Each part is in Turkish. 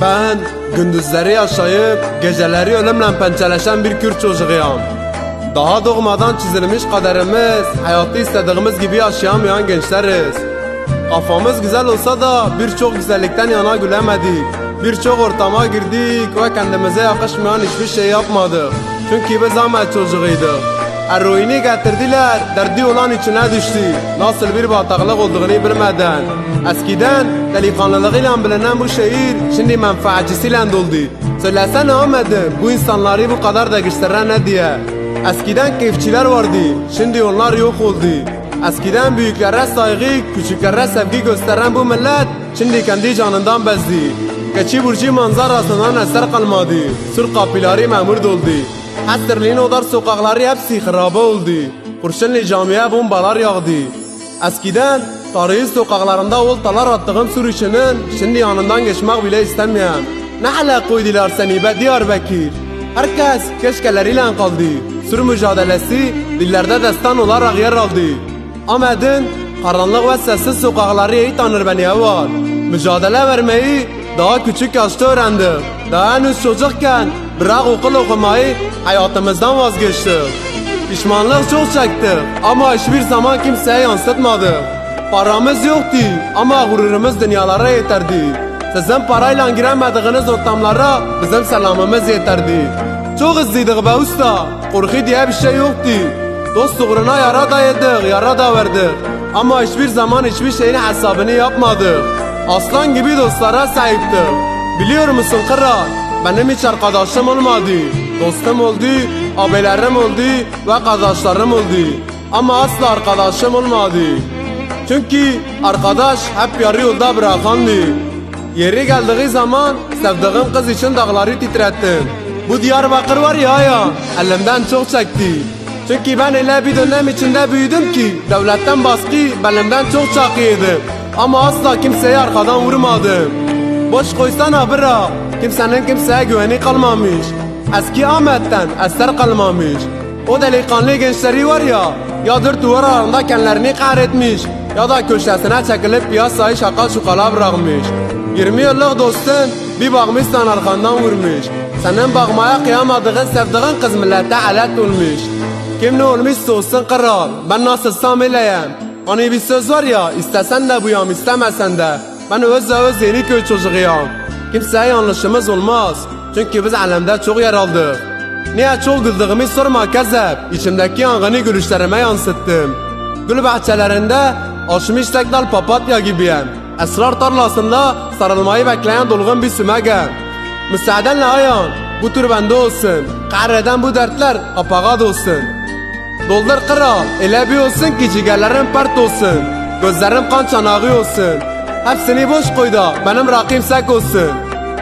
Ben gündüzleri yaşayıp geceleri ölümle pençeleşen bir Kürt çocuğuyum. Daha doğmadan çizilmiş kaderimiz, hayatı istediğimiz gibi yaşayamayan gençleriz. Kafamız güzel olsa da birçok güzellikten yana gülemedik. Birçok ortama girdik ve kendimize yakışmayan hiçbir şey yapmadık. Çünkü biz Ahmet çocuğuyduk. Eroini gətirdilər, dərdi olan içinə düşdü. Nasıl bir bataqlıq olduğunu bilmədən. Əskidən dəliqanlılığı ilə bilinən bu şeir şimdi mənfəətçisi ilə doldu. Söyləsənə Ahmedim, bu insanları bu qədər də göstərən nə deyə? Əskidən keyfçilər vardı, şimdi onlar yox oldu. Əskidən böyüklərə sayğı, küçüklərə sevgi göstərən bu millət şimdi kendi canından bezdi. Keçi burcu manzarasından əsər qalmadı. Sur qapiləri məmur doldu. Hastirliğin odar sokakları hepsi harabe oldu. Kurşunlu camiye bombalar yağdı. Eskiden tarihi sokaklarında oltalar attığım içinin şimdi yanından geçmek bile istemiyorum. Ne hala koydular seni be Diyarbakır? Herkes keşkeleriyle kaldı. Sur mücadelesi dillerde destan olarak yer aldı. Ahmet'in karanlık ve sessiz sokakları iyi tanır beni var. Mücadele vermeyi daha küçük yaşta öğrendim. Daha henüz çocukken bırak okul okumayı hayatımızdan vazgeçtik. Pişmanlık çok çektik ama hiçbir zaman kimseye yansıtmadık. Paramız yoktu ama gururumuz dünyalara yeterdi. Sizin parayla giremediğiniz ortamlara bizim selamımız yeterdi. Çok hızlıydık be usta. Korku diye bir şey yoktu. Dost uğruna yara da yedik, yara da verdik. Ama hiçbir zaman hiçbir şeyin hesabını yapmadık. Aslan gibi dostlara sahiptik. Biliyor musun kral? Benim hiç arkadaşım olmadı. Dostum oldu, abilerim oldu ve kardeşlerim oldu. Ama asla arkadaşım olmadı. Çünkü arkadaş hep yarı yolda bırakandı. Yeri geldiği zaman sevdiğim kız için dağları titrettim. Bu Diyarbakır var ya ya, elimden çok çekti. Çünkü ben öyle bir dönem içinde büyüdüm ki devletten baskı belimden çok çakıydı. Ama asla kimseyi arkadan vurmadım. Boş koysana bıra, kimsenin kimseye güveni kalmamış. Eski Ahmet'ten eser kalmamış. O delikanlı gençleri var ya, ya dört duvar arasında kendilerini kahretmiş ya da köşesine çekilip piyasayı şaka çukala bırakmış. 20 yıllık dostun bir bakmışsan arkandan vurmuş. Senin bakmaya kıyamadığın sevdiğin kız millete alet olmuş. Kim ne olmuşsa olsun kral, ben nasılsam öyleyim. Hani bir söz var ya, istesen de buyam, istemesen de. Ben öz öz yeni köy çocuğuyum. Kimseye yanlışımız olmaz. Çünkü biz alemde çok yer aldık. Niye çok güldüğümü sorma kezep. İçimdeki yangını gülüşlerime yansıttım. Gül bahçelerinde açmış tek dal papatya gibiyim. Esrar tarlasında sarılmayı bekleyen dolgun bir sümegem. Müsaadenle ayan, bu tür bende olsun. Kahreden bu dertler kapağa dolsun. Doldur kral, öyle bir olsun ki ciğerlerim pert olsun. Gözlerim kan çanağı olsun. Hepsini boş koy da benim rakım sek olsun.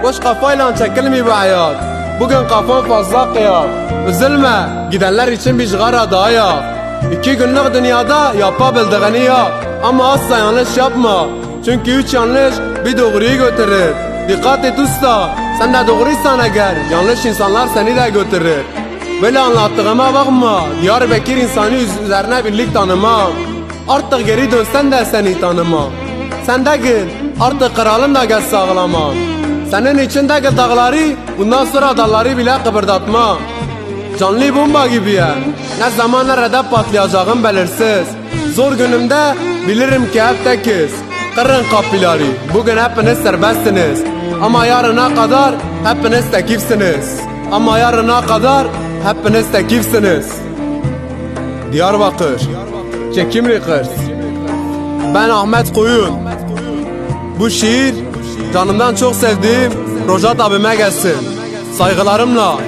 Boş kafayla çekilmiyor bu hayat. Bugün kafam fazla kıyak. Üzülme, gidenler için bir cigara daha yak. İki günlük dünyada yapabildiğini yap. Ama asla yanlış yapma. Çünkü üç yanlış bir doğruyu götürür. Dikkat et usta. Sen de doğruysan eğer yanlış insanlar seni de götürür. Böyle anlattığıma bakma. Diyarbakır insanı üz- üzerine birlik tanımam. Artık geri dönsen de seni tanımam. Sen de gel. Artık kralın da gel sağlamam. Senin içindeki dağları bundan sonra dağları bile kıpırdatma. Canlı bomba gibiyim. Ne zaman nerede patlayacağım belirsiz. Zor günümde bilirim ki hep tekiz. Kırın kapıları. Bugün hepiniz serbestsiniz. Ama yarına kadar hepiniz tekifsiniz. Ama yarına kadar hepiniz tekifsiniz. Diyarbakır. Çekimli kız. Ben Ahmet Koyun. Bu şiir canımdan çok sevdiğim Rojat abime gelsin. Saygılarımla